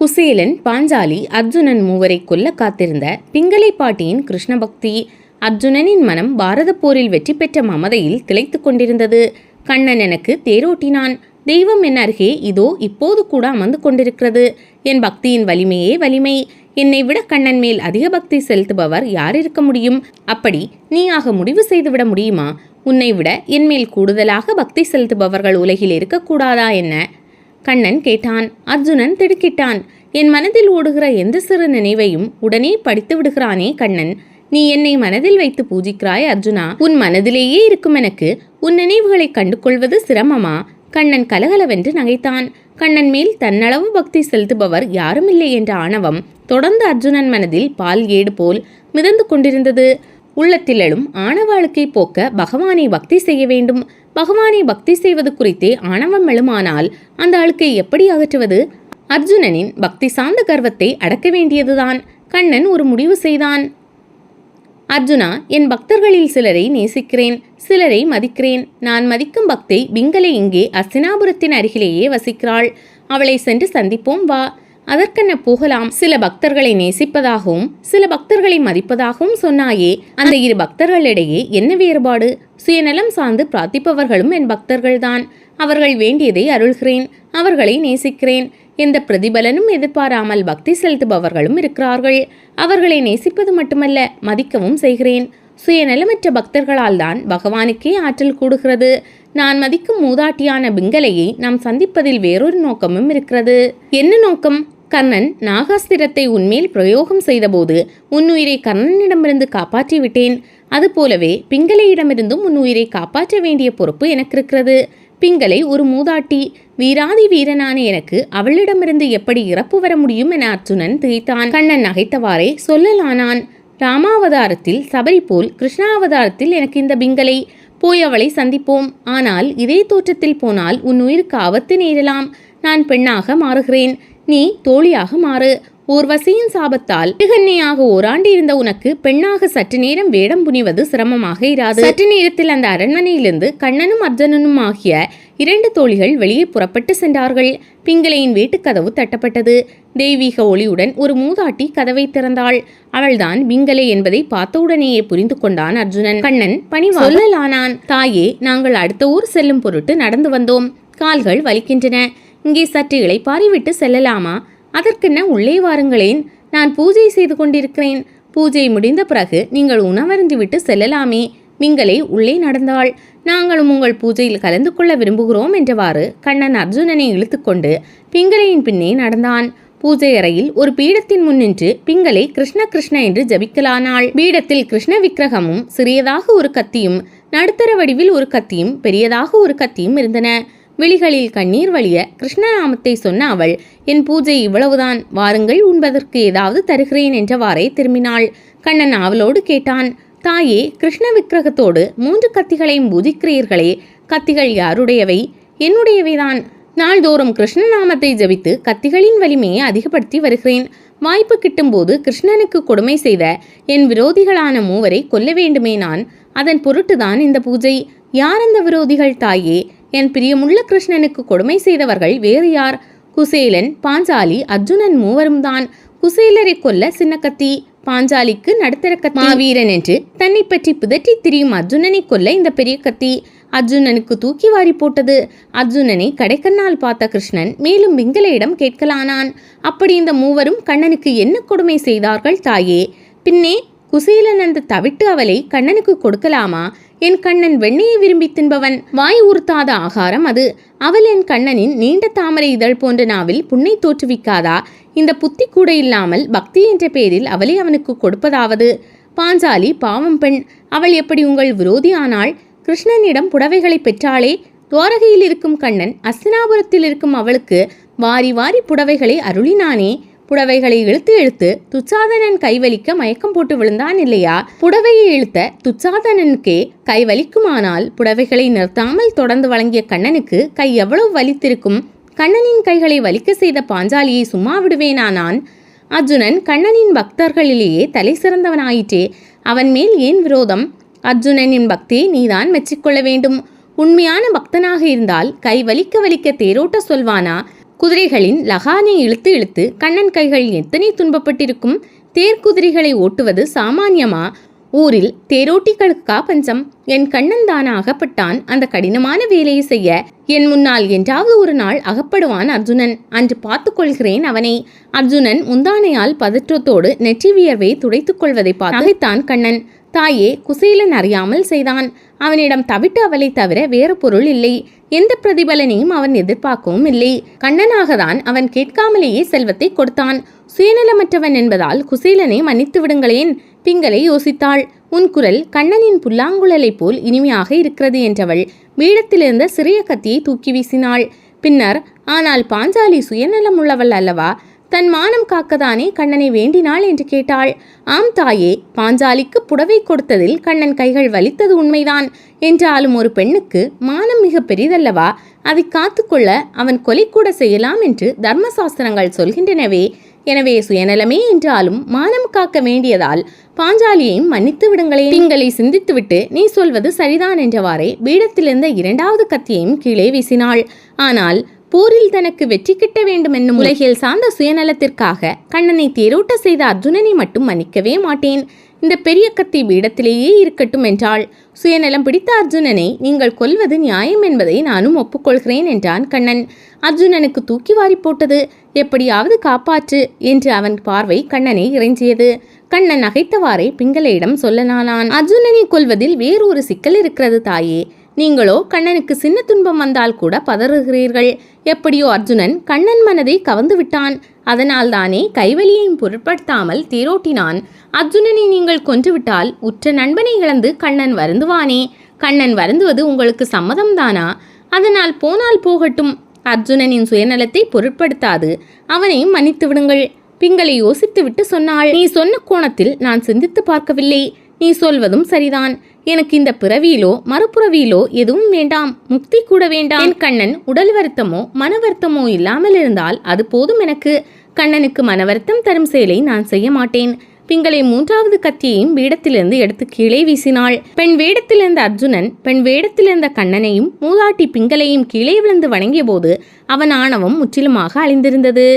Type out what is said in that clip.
குசேலன் பாஞ்சாலி அர்ஜுனன் மூவரை கொல்ல காத்திருந்த பிங்களை பாட்டியின் கிருஷ்ணபக்தி அர்ஜுனனின் மனம் பாரத போரில் வெற்றி பெற்ற மமதையில் திளைத்துக் கொண்டிருந்தது. கண்ணன் எனக்கு தேரோட்டினான். தெய்வம் என் அருகே இதோ இப்போது கூட அமர்ந்து கொண்டிருக்கிறது. என் பக்தியின் வலிமையே வலிமை. என்னை விட கண்ணன் மேல் அதிக பக்தி செலுத்துபவர் யார் இருக்க முடியும்? அப்படி நீயாக முடிவு செய்துவிட முடியுமா? உன்னை விட என் மேல் கூடுதலாக பக்தி செலுத்துபவர்கள் உலகில் இருக்கக்கூடாதா என்ன? கண்ணன் கேட்டான் அர்ஜுனன் திடுக்கிட்டான். என் மனதில் ஓடுகிற எந்த சிறு நினைவையும் உடனே படித்து விடுகிறானே கண்ணன். நீ என்னை மனதில் வைத்து பூஜிக்கிறாய் அர்ஜுனா. உன் மனதிலேயே இருக்கும் எனக்கு உன் நினைவுகளை கண்டு கொள்வது சிரமமா? கண்ணன் கலகலவென்று நகைத்தான். கண்ணன் மேல் தன்னளவு பக்தி செலுத்துபவர் யாரும் இல்லை என்ற ஆணவம் தொடர்ந்து அர்ஜுனன் மனதில் பால் ஏடு போல் மிதந்து கொண்டிருந்தது. உள்ளத்தில் எழும் ஆணவாளுக்கை போக்க பகவானை பக்தி செய்ய வேண்டும். பகவானை பக்தி செய்வது குறித்தே ஆணவம் எழுமானால் அந்த அழுக்கை எப்படி அகற்றுவது? அர்ஜுனனின் பக்தி சார்ந்த கர்வத்தை அடக்க வேண்டியதுதான். கண்ணன் ஒரு முடிவு செய்தான். அர்ஜுனா என் பக்தர்களில் சிலரை நேசிக்கிறேன் சிலரை மதிக்கிறேன். நான் மதிக்கும் பக்தை பிங்கலை இங்கே அஸ்தினாபுரத்தின் அருகிலேயே வசிக்கிறாள். அவளை சென்று சந்திப்போம் வா. அதற்கென்ன போகலாம். சில பக்தர்களை நேசிப்பதாகவும் சில பக்தர்களை மதிப்பதாகவும் சொன்னாயே அந்த இரு பக்தர்களிடையே என்ன வேறுபாடு? சுயநலம் சார்ந்து பிரார்த்திப்பவர்களும் என் பக்தர்கள்தான். அவர்கள் வேண்டியதை அருள்கிறேன் அவர்களை நேசிக்கிறேன். எந்த பிரதிபலனும் எதிர்பாராமல் பக்தி செலுத்துபவர்களும் இருக்கிறார்கள். அவர்களை நேசிப்பது மட்டுமல்ல மதிக்கவும் செய்கிறேன். சுயநலமற்ற பக்தர்களால் தான் பகவானுக்கே ஆற்றல் கூடுகிறது. நான் மதிக்கும் மூதாட்டியான பிங்கலையை நாம் சந்திப்பதில் வேறொரு நோக்கமும் இருக்கிறது. என்ன நோக்கம்? கர்ணன் நாகாஸ்திரத்தை உன்மேல் பிரயோகம் செய்தபோது உன்னுயிரை கர்ணனிடமிருந்து காப்பாற்றி விட்டேன். அதுபோலவே பிங்களையிடமிருந்தும் உன்னுயிரை காப்பாற்ற வேண்டிய பொறுப்பு எனக்கு இருக்கிறது பிங்களை ஒரு மூதாட்டி வீராதி வீரனான எனக்கு அவளிடமிருந்து எப்படி இறப்பு வர முடியும் என அர்ஜுனன் திகைத்தான். கண்ணன் நகைத்தவாறே சொல்லலானான். ராமாவதாரத்தில் சபரி போல் கிருஷ்ணாவதாரத்தில் எனக்கு இந்த பிங்களை போய் அவளை சந்திப்போம். ஆனால் இதே தோற்றத்தில் போனால் உன் உயிருக்கு ஆபத்து நேரலாம். நான் பெண்ணாக மாறுகிறேன். நீ தோழியாக மாறு. ஊர்வசியின் சாபத்தால் திருகன்னையாக ஓராண்டு இருந்த உனக்கு பெண்ணாக சற்று நேரம் வேடம் புனிவது சிரமமாக இராது. சற்று நேரத்தில் அந்த அரண்மனையிலிருந்து கண்ணனும் அர்ஜுனனும் ஆகிய இரண்டு தோழிகள் வெளியே புறப்பட்டு சென்றார்கள். பிங்களையின் வீட்டுக்கதவு தட்டப்பட்டது. தெய்வீக ஒளியுடன் ஒரு மூதாட்டி கதவை திறந்தாள். அவள்தான் பிங்கலை என்பதை பார்த்தவுடனேயே புரிந்து கொண்டான் அர்ஜுனன். கண்ணன் பணி சொல்லலானான் தாயே நாங்கள் அடுத்த ஊர் செல்லும் பொருட்டு நடந்து வந்தோம். கால்கள் வலிக்கின்றன. இங்கே சற்று இளைப்பாறிவிட்டு செல்லலாமா? அதற்கென்ன உள்ளே வாருங்களேன். நான் பூஜை செய்து கொண்டிருக்கிறேன். பூஜை முடிந்த பிறகு நீங்கள் உணவருந்து விட்டு செல்லலாமே. மிங்களை உள்ளே நடந்தாள். நாங்களும் உங்கள் பூஜையில் கலந்து கொள்ள விரும்புகிறோம் என்றவாறு கண்ணன் அர்ஜுனனை இழுத்துக்கொண்டு பிங்களையின் பின்னே நடந்தான். பூஜை அறையில் ஒரு பீடத்தின் முன் நின்று பிங்களை கிருஷ்ண கிருஷ்ண என்று ஜபிக்கலானாள். பீடத்தில் கிருஷ்ண விக்கிரகமும் சிறியதாக ஒரு கத்தியும் நடுத்தர வடிவில் ஒரு கத்தியும் பெரியதாக ஒரு கத்தியும் இருந்தன. விழிகளில் கண்ணீர் வழிய கிருஷ்ணநாமத்தை சொன்ன அவள் என் பூஜை இவ்வளவுதான் வாருங்கள் உண்பதற்கு ஏதாவது தருகிறேன் என்றவாறே திரும்பினாள். கண்ணன் அவளோடு கேட்டான் தாயே கிருஷ்ண விக்கிரகத்தோடு மூன்று கத்திகளையும் பூஜிக்கிறீர்களே கத்திகள் யாருடையவை? என்னுடையவைதான். நாள்தோறும் கிருஷ்ணநாமத்தை ஜபித்து கத்திகளின் வலிமையை அதிகப்படுத்தி வருகிறேன். வாய்ப்பு கிட்டும்போது கிருஷ்ணனுக்கு கொடுமை செய்த என் விரோதிகளான மூவரை கொல்ல வேண்டுமே நான். அதன் பொருட்டுதான் இந்த பூஜை. யார் அந்த விரோதிகள் தாயே? என் பிரியமுள்ள கிருஷ்ணனுக்கு கொடுமை செய்தவர்கள் வேறு யார்? குசேலன் பாஞ்சாலி அர்ஜுனன் மூவரும் தான் குசேலரை கொல்ல சின்ன கத்தி பாஞ்சாலிக்கு நடுத்தர கத்தி மாவீரன் என்று தன்னை பற்றி பிதற்றி திரியும் அர்ஜுனனை கொல்ல இந்த பெரிய கத்தி. அர்ஜுனனுக்கு தூக்கி வாரி போட்டது. அர்ஜுனனை கடைக்கண்ணால் பார்த்த கிருஷ்ணன் மேலும் பிங்களையிடம் கேட்கலானான். அப்படி இந்த மூவரும் கண்ணனுக்கு என்ன கொடுமை செய்தார்கள் தாயே? பின்னே குசேலன் அந்த தவிட்டு அவளை கண்ணனுக்கு கொடுக்கலாமா? என் கண்ணன் வெண்ணையை விரும்பி தின்பவன் வாய் உறுத்தாத ஆகாரம் அது. அவள் என் கண்ணனின் நீண்ட தாமரை இதழ் போன்ற நாவில் புண்ணை தோற்றுவிக்காதா? இந்த புத்தி கூட இல்லாமல் பக்தி என்ற பெயரில் அவளை அவனுக்கு கொடுப்பதாவது? பாஞ்சாலி பாவம் பெண். அவள் எப்படி உங்கள் விரோதி ஆனாள் கிருஷ்ணனிடம் புடவைகளை பெற்றாளே. துவாரகையில் இருக்கும் கண்ணன் அஸ்தினாபுரத்தில் இருக்கும் அவளுக்கு வாரி வாரி புடவைகளை அருளினானே. புடவைகளை இழுத்து இழுத்து துச்சாதனன் கைவலிக்க மயக்கம் போட்டு விழுந்தான் இல்லையா? புடவையை இழுத்த துச்சாதனனுக்கே கை வலிக்குமானால் புடவைகளை நிறுத்தாமல் தொடர்ந்து வழங்கிய கண்ணனுக்கு கை எவ்வளவு வலித்திருக்கும்? கண்ணனின் கைகளை வலிக்க செய்த பாஞ்சாலியை சும்மா விடுவேனா நான்? அர்ஜுனன் கண்ணனின் பக்தர்களிலேயே தலை சிறந்தவனாயிற்றே. அவன் மேல் ஏன் விரோதம்? அர்ஜுனனின் பக்தியை நீதான் மெச்சிக்கொள்ள வேண்டும். உண்மையான பக்தனாக இருந்தால் கை வலிக்க வலிக்க தேரோட்ட சொல்வானா? குதிரைகளின் லகானை இழுத்து இழுத்து கண்ணன் கைகள் எத்தனை துன்பப்பட்டிருக்கும்? தேர்க்குதிரைகளை ஓட்டுவது சாமானியமா? ஊரில் தேரோட்டிகளுக்கா பஞ்சம் என் கண்ணன் தான அகப்பட்டான். அந்த கடினமான வேலையை செய்ய என் முன்னால் என்றாவது ஒரு நாள் அகப்படுவான் அர்ஜுனன். அன்று பார்த்துக்கொள்கிறேன் அவனை. அர்ஜுனன் முந்தானையால் பதற்றத்தோடு நெற்றி வியர்வை துடைத்துக் கொள்வதை பார்த்தான் கண்ணன். தாயே குசேலன் அறியாமல் செய்தான். அவனிடம் தவிட்டு அவளை தவிர வேறு பொருள் இல்லை. எந்த பிரதிபலனையும் அவன் எதிர்பார்க்கவும் இல்லை. கண்ணனாகத்தான் அவன் கேட்காமலேயே செல்வத்தை கொடுத்தான். சுயநலமற்றவன் என்பதால் குசேலனை மன்னித்து விடுங்களேன். பிங்களை யோசித்தாள். உன் குரல் கண்ணனின் புல்லாங்குழலைப் போல் இனிமையாக இருக்கிறது என்றவள் பீடத்திலிருந்த சிறிய கத்தியை தூக்கி வீசினாள். பின்னர் ஆனால் பாஞ்சாலி சுயநலம் உள்ளவள் அல்லவா? தன் மானம் காக்கதானே கண்ணனை வேண்டினாள் என்று கேட்டாள். ஆம் தாயே பாஞ்சாலிக்கு புடவை கொடுத்ததில் கண்ணன் கைகள் வலித்தது உண்மைதான். என்றாலும் ஒரு பெண்ணுக்கு மானம் மிக பெரிதல்லவா? அதை காத்துக்கொள்ள அவன் கொலை கூட செய்யலாம் என்று தர்மசாஸ்திரங்கள் சொல்கின்றனவே. எனவே சுயநலமே என்றாலும் மானம் காக்க வேண்டியதால் பாஞ்சாலியையும் மன்னித்து விடுங்களேன் திங்களை சிந்தித்துவிட்டு நீ சொல்வது சரிதான் என்றவாறே பீடத்திலிருந்த இரண்டாவது கத்தியையும் கீழே வீசினாள். ஆனால் போரில் தனக்கு வெற்றி கிட்ட வேண்டும் என்னும் உலகில் சார்ந்த சுயநலத்திற்காக கண்ணனை தேரோட்ட செய்த அர்ஜுனனை மட்டும் மன்னிக்கவே மாட்டேன். இந்த பெரிய கத்தி பீடத்திலேயே இருக்கட்டும் என்றாள். சுயநலம் பிடித்த அர்ஜுனனை நீங்கள் கொல்வது நியாயம் என்பதை நானும் ஒப்புக்கொள்கிறேன் என்றான் கண்ணன். அர்ஜுனனுக்கு தூக்கி வாரி போட்டது எப்படியாவது காப்பாற்று என்று அவன் பார்வை கண்ணனை இறைஞ்சியது. கண்ணன் நகைத்தவாறே பிங்களையிடம் சொல்லனானான். அர்ஜுனனை கொல்வதில் வேறொரு சிக்கல் இருக்கிறது தாயே. நீங்களோ கண்ணனுக்கு சின்ன துன்பம் வந்தால் கூட பதறுகிறீர்கள். எப்படியோ அர்ஜுனன் கண்ணன் மனதை கவர்ந்து விட்டான். அதனால்தானே கைவலியையும் பொருட்படுத்தாமல் தேரோட்டினான். அர்ஜுனனை நீங்கள் கொன்றுவிட்டால் உற்ற நண்பனை இழந்து கண்ணன் வருந்துவானே. கண்ணன் வருந்துவது உங்களுக்கு சம்மதம்தானா? அதனால் போனால் போகட்டும். அர்ஜுனனின் சுயநலத்தை பொருட்படுத்தாது. அவனையும் மன்னித்து விடுங்கள். பிங்களை யோசித்துவிட்டு சொன்னாள் நீ சொன்ன கோணத்தில் நான் சிந்தித்து பார்க்கவில்லை. நீ சொல்வதும் சரிதான். எனக்கு இந்த பிறவியிலோ மறுபுறவியிலோ எதுவும் வேண்டாம். முக்தி கூட வேண்டாம். என் கண்ணன் உடல் வருத்தமோ மன வருத்தமோ இல்லாமல் இருந்தால் அது போதும் எனக்கு. கண்ணனுக்கு மன வருத்தம் தரும் செயலை நான் செய்ய மாட்டேன். பிங்களை மூன்றாவது கத்தியையும் வேடத்திலிருந்து எடுத்து கீழே வீசினாள். பெண் வேடத்திலிருந்த அர்ஜுனன் பெண் வேடத்திலிருந்த கண்ணனையும் மூதாட்டி பிங்களையும் கீழே விழுந்து வணங்கிய போது அவன் ஆணவம் முற்றிலுமாக அழிந்திருந்தது.